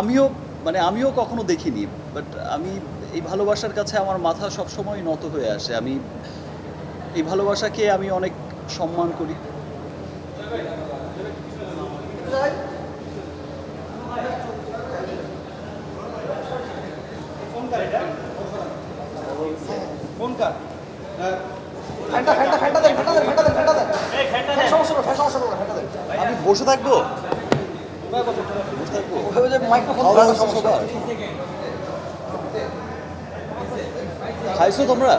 আমিও মানে আমিও কখনো দেখিনি বাট আমি এই ভালোবাসার কাছে আমার মাথা সবসময় নত হয়ে আসে। আমি এই ভালোবাসাকে আমি অনেক সম্মান করি। আমি বসে থাকব? খাইছো তোমরা?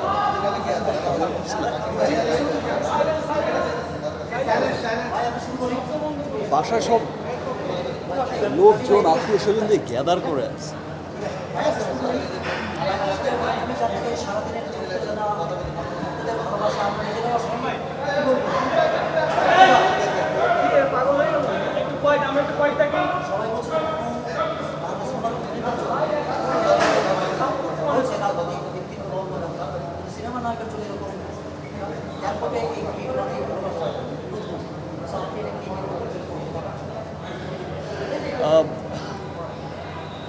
বাসায় সব লোকজন আত্মীয় স্বজন দিয়ে গ্যাদার করে আছে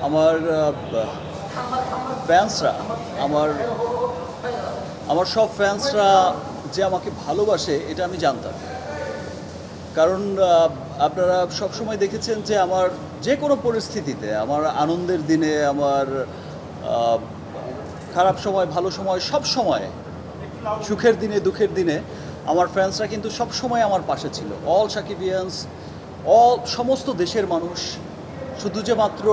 আমার ফ্যান্সরা আমার আমার সব ফ্যান্সরা যে আমাকে ভালোবাসে, এটা আমি জানতাম। কারণ আপনারা সবসময় দেখেছেন যে আমার যে কোনো পরিস্থিতিতে, আমার আনন্দের দিনে, আমার খারাপ সময়, ভালো সময়, সব সময় সুখের দিনে, দুঃখের দিনে আমার ফ্রেন্ডসরা কিন্তু সব সময় আমার পাশে ছিল। অল সাকিবিয়ান্স অল সমস্ত দেশের মানুষ, শুধু যে মাত্র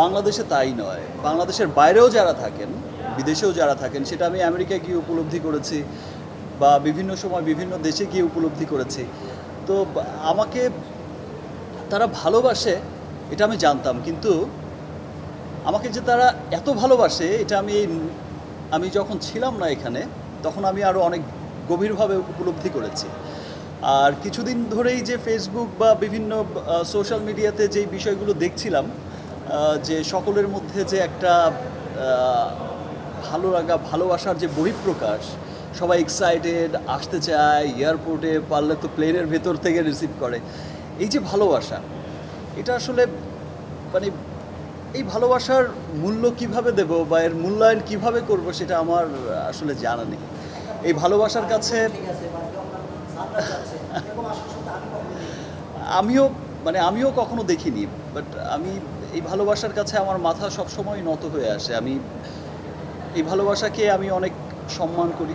বাংলাদেশে তাই নয়, বাংলাদেশের বাইরেও যারা থাকেন, বিদেশেও যারা থাকেন, সেটা আমি আমেরিকায় গিয়ে উপলব্ধি করেছি বা বিভিন্ন সময় বিভিন্ন দেশে গিয়ে উপলব্ধি করেছি। তো আমাকে তারা ভালোবাসে, এটা আমি জানতাম, কিন্তু আমাকে যে তারা এত ভালোবাসে, এটা আমি আমি যখন ছিলাম না এখানে তখন আমি আরও অনেক গভীরভাবে উপলব্ধি করেছি। আর কিছুদিন ধরেই যে ফেসবুক বা বিভিন্ন সোশ্যাল মিডিয়াতে যেই বিষয়গুলো দেখছিলাম যে সকলের মধ্যে যে একটা ভালো লাগা, ভালোবাসার যে বহিঃপ্রকাশ, সবাই এক্সাইটেড আসতে চায় এয়ারপোর্টে পারলে তো প্লেনের ভেতর থেকে রিসিভ করে। এই যে ভালোবাসা, এটা আসলে মানে এই ভালোবাসার মূল্য কীভাবে দেব বা এর মূল্যায়ন কীভাবে করব সেটা আমার আসলে জানা নেই। এই ভালোবাসার কাছে। আমিও মানে আমিও কখনো দেখিনি বাট আমি এই ভালোবাসার কাছে আমার মাথা সবসময় নত হয়ে আসে আমি এই ভালোবাসাকে আমি অনেক সম্মান করি